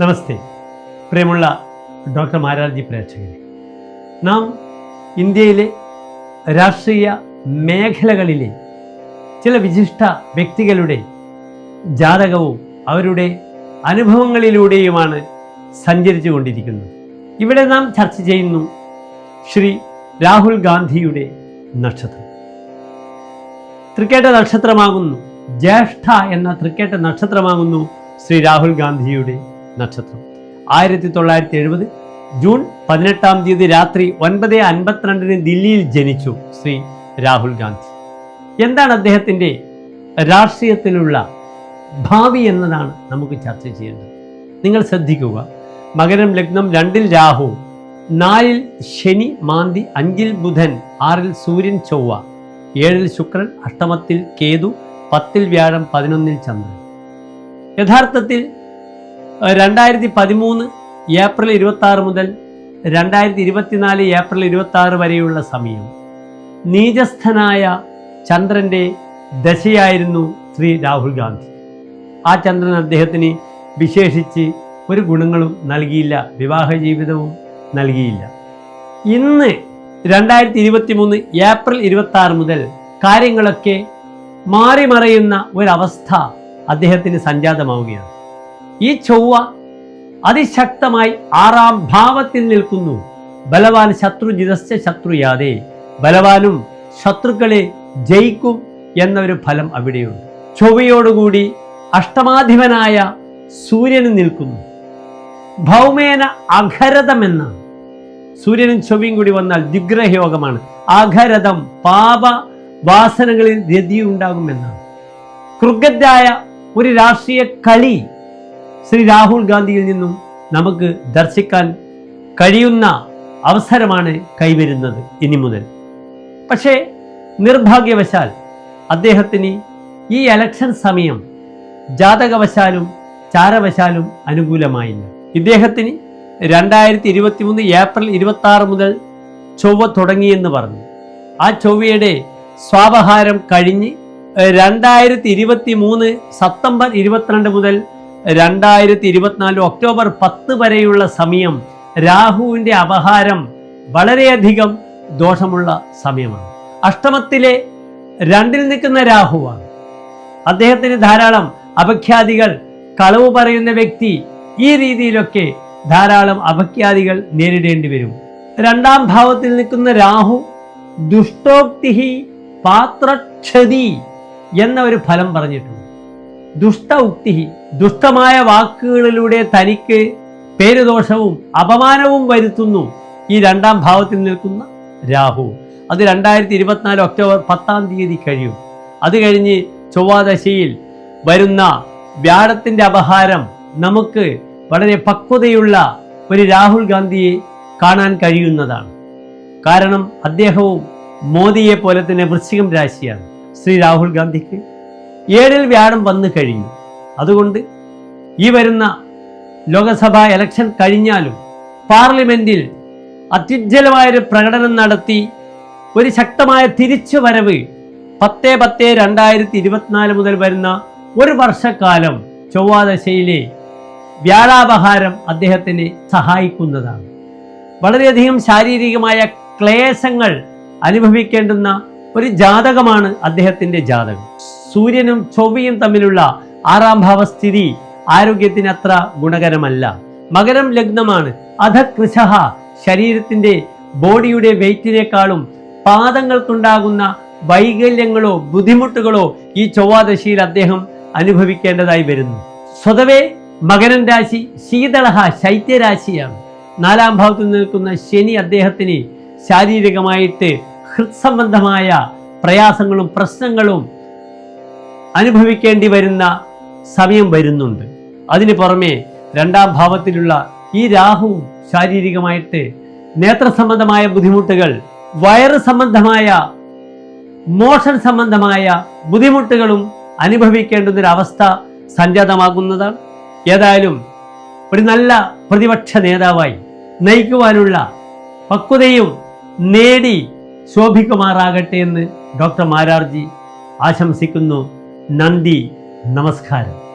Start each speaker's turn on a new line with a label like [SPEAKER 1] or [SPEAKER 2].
[SPEAKER 1] നമസ്തേ. പ്രിയമുള്ള ഡോക്ടർ മാരാർജി പ്രേക്ഷകരെ നാം ഇന്ത്യയിലെ രാഷ്ട്രീയ മേഖലകളിലെ ചില വിശിഷ്ട വ്യക്തികളുടെ ജാതകവും അവരുടെ അനുഭവങ്ങളിലൂടെയുമാണ് സഞ്ചരിച്ചു കൊണ്ടിരിക്കുന്നത്. ഇവിടെ നാം ചർച്ച ചെയ്യുന്നു ശ്രീ രാഹുൽ ഗാന്ധിയുടെ നക്ഷത്രം. തൃക്കേട്ട നക്ഷത്രമാകുന്നു ജ്യേഷ്ഠ എന്ന തൃക്കേട്ട നക്ഷത്രമാകുന്നു ശ്രീ രാഹുൽ ഗാന്ധിയുടെ നക്ഷത്രം. ആയിരത്തി തൊള്ളായിരത്തി എഴുപത് ജൂൺ പതിനെട്ടാം തീയതി രാത്രി ഒൻപത് അൻപത്തിരണ്ടിന് ദില്ലിയിൽ ജനിച്ചു ശ്രീ രാഹുൽ ഗാന്ധി. എന്താണ് അദ്ദേഹത്തിന്റെ രാഷ്ട്രീയത്തിലുള്ള ഭാവി എന്നതാണ് നമുക്ക് ചർച്ച ചെയ്യേണ്ടത്. നിങ്ങൾ ശ്രദ്ധിക്കുക മകരം ലഗ്നം രണ്ടിൽ രാഹു നാലിൽ ശനി മാന്തി അഞ്ചിൽ ബുധൻ ആറിൽ സൂര്യൻ ചൊവ്വ ഏഴിൽ ശുക്രൻ അഷ്ടമത്തിൽ കേതു പത്തിൽ വ്യാഴം പതിനൊന്നിൽ ചന്ദ്രൻ. യഥാർത്ഥത്തിൽ രണ്ടായിരത്തി പതിമൂന്ന് ഏപ്രിൽ ഇരുപത്തി ആറ് മുതൽ രണ്ടായിരത്തി ഇരുപത്തിനാല് ഏപ്രിൽ ഇരുപത്തി ആറ് വരെയുള്ള സമയം. നീചസ്ഥനായ ചന്ദ്രന്റെ ദശയായിരുന്നു ശ്രീ രാഹുൽ ഗാന്ധി. ആ ചന്ദ്രൻ അദ്ദേഹത്തിന് വിശേഷിച്ച് ഒരു ഗുണങ്ങളും നൽകിയില്ല വിവാഹ ജീവിതവും നൽകിയില്ല. ഇന്ന് രണ്ടായിരത്തി ഇരുപത്തി മൂന്ന് ഏപ്രിൽ ഇരുപത്തി ആറ് മുതൽ കാര്യങ്ങളൊക്കെ മാറിമറയുന്ന ഒരവസ്ഥ അദ്ദേഹത്തിന് സംജാതമാവുകയാണ്. ഈ ചൊവ്വ അതിശക്തമായി ആറാം ഭാവത്തിൽ നിൽക്കുന്നു. ബലവാൻ ശത്രു ജിതസ്യ ശത്രുയാതെ. ബലവാനും ശത്രുക്കളെ ജയിക്കും എന്നൊരു ഫലം അവിടെയുണ്ട്. ചൊവ്വയോടുകൂടി അഷ്ടമാധിപനായ സൂര്യന് നിൽക്കുന്നു. ഭൗമേന അഘരതമെന്ന സൂര്യനും ചൊവ്വയും കൂടി വന്നാൽ ദിഗ്രഹയോഗമാണ്. അഘരതം പാപ വാസനകളിൽ രതിയുണ്ടാകുമെന്നാണ്. കൃഗദ്ധായ ഒരു രാഷ്ട്രീയ കളി ശ്രീ രാഹുൽ ഗാന്ധിയിൽ നിന്നും നമുക്ക് ദർശിക്കാൻ കഴിയുന്ന അവസരമാണ് കൈവരുന്നത് ഇനി മുതൽ. പക്ഷേ നിർഭാഗ്യവശാൽ അദ്ദേഹത്തിന് ഈ എലക്ഷൻ സമയം ജാതകവശാലും ചാരവശാലും അനുകൂലമായില്ല. ഇദ്ദേഹത്തിന് രണ്ടായിരത്തി ഇരുപത്തി മൂന്ന് ഏപ്രിൽ ഇരുപത്തി ആറ് മുതൽ ചൊവ്വ തുടങ്ങിയെന്ന് പറഞ്ഞു. ആ ചൊവ്വയുടെ സ്വാപഹാരം കഴിഞ്ഞ് രണ്ടായിരത്തി ഇരുപത്തി മൂന്ന് സെപ്റ്റംബർ ഇരുപത്തിരണ്ട് മുതൽ രണ്ടായിരത്തി ഇരുപത്തിനാല് ഒക്ടോബർ പത്ത് വരെയുള്ള സമയം രാഹുവിന്റെ അപഹാരം വളരെയധികം ദോഷമുള്ള സമയമാണ്. അഷ്ടമത്തിലെ രണ്ടിൽ നിൽക്കുന്ന രാഹുവാണ്. അദ്ദേഹത്തിന് ധാരാളം അപഖ്യാതികൾ കളവ് പറയുന്ന വ്യക്തി ഈ രീതിയിലൊക്കെ ധാരാളം അപഖ്യാതികൾ നേരിടേണ്ടി വരും. രണ്ടാം ഭാവത്തിൽ നിൽക്കുന്ന രാഹു ദുഷ്ടോക്തിഹി പാത്രക്ഷതി എന്ന ഒരു ഫലം പറഞ്ഞിട്ടുണ്ട്. ദുഷ്ട ഉക്തി ദുഷ്ടമായ വാക്കുകളിലൂടെ തനിക്ക് പേരുദോഷവും അപമാനവും വരുത്തുന്നു. ഈ രണ്ടാം ഭാവത്തിൽ നിൽക്കുന്ന രാഹു. അത് രണ്ടായിരത്തി ഇരുപത്തിനാല് ഒക്ടോബർ പത്താം തീയതി കഴിയും. അത് കഴിഞ്ഞ് ചൊവ്വാദശയിൽ വരുന്ന വ്യാഴത്തിന്റെ അപഹാരം നമുക്ക് വളരെ പക്വതയുള്ള ഒരു രാഹുൽ ഗാന്ധിയെ കാണാൻ കഴിയുന്നതാണ്. കാരണം അദ്ദേഹവും മോദിയെ പോലെ തന്നെ വൃശ്ചികം രാശിയാണ്. ശ്രീ രാഹുൽ ഗാന്ധിക്ക് ഏഴിൽ വ്യാഴം വന്നു കഴിഞ്ഞു അതുകൊണ്ട് ഈ വരുന്ന ലോകസഭാ ഇലക്ഷൻ കഴിഞ്ഞാലും പാർലമെന്റിൽ അത്യുജ്വലമായൊരു പ്രകടനം നടത്തി ഒരു ശക്തമായ തിരിച്ചുവരവ് പത്ത് പത്ത് രണ്ടായിരത്തി ഇരുപത്തിനാല് മുതൽ വരുന്ന ഒരു വർഷക്കാലം ചൊവ്വാദശയിലെ വ്യാഴാപഹാരം അദ്ദേഹത്തിന് സഹായിക്കുന്നതാണ്. വളരെയധികം ശാരീരികമായ ക്ലേശങ്ങൾ അനുഭവിക്കേണ്ടുന്ന ഒരു ജാതകമാണ് അദ്ദേഹത്തിന്റെ ജാതകം. സൂര്യനും ചൊവ്വയും തമ്മിലുള്ള ആറാം ഭാവസ്ഥിതി ആരോഗ്യത്തിന് അത്ര ഗുണകരമല്ല. മകരം ലഗ്നമാണ്. അധകൃശഹ ശരീരത്തിന്റെ ബോഡിയുടെ വെയിറ്റിനേക്കാളും പാദങ്ങൾക്കുണ്ടാകുന്ന വൈകല്യങ്ങളോ ബുദ്ധിമുട്ടുകളോ ഈ ചൊവ്വാദശയിൽ അദ്ദേഹം അനുഭവിക്കേണ്ടതായി വരുന്നു. സ്വതവേ മകരൻ രാശി ശീതളഹ ശൈത്യരാശിയാണ്. നാലാം ഭാവത്തിൽ നിൽക്കുന്ന ശനി അദ്ദേഹത്തിന് ശാരീരികമായിട്ട് ഹൃത്സംബന്ധമായ പ്രയാസങ്ങളും പ്രശ്നങ്ങളും അനുഭവിക്കേണ്ടി വരുന്ന സമയം വരുന്നുണ്ട്. അതിന് പുറമെ രണ്ടാം ഭാവത്തിലുള്ള ഈ രാഹു ശാരീരികമായിട്ട് നേത്ര സംബന്ധമായ ബുദ്ധിമുട്ടുകൾ വയറ് സംബന്ധമായ മോഷൻ സംബന്ധമായ ബുദ്ധിമുട്ടുകളും അനുഭവിക്കേണ്ടുന്നൊരവസ്ഥ സംജാതമാകുന്നതാണ് ഏതായാലും ഒരു നല്ല പ്രതിപക്ഷ നേതാവായി നയിക്കുവാനുള്ള പക്വതയും നേടി ശോഭിക്കുമാറാകട്ടെ എന്ന് ഡോക്ടർ മാരാർജി ആശംസിക്കുന്നു. നന്ദി. नमस्कार।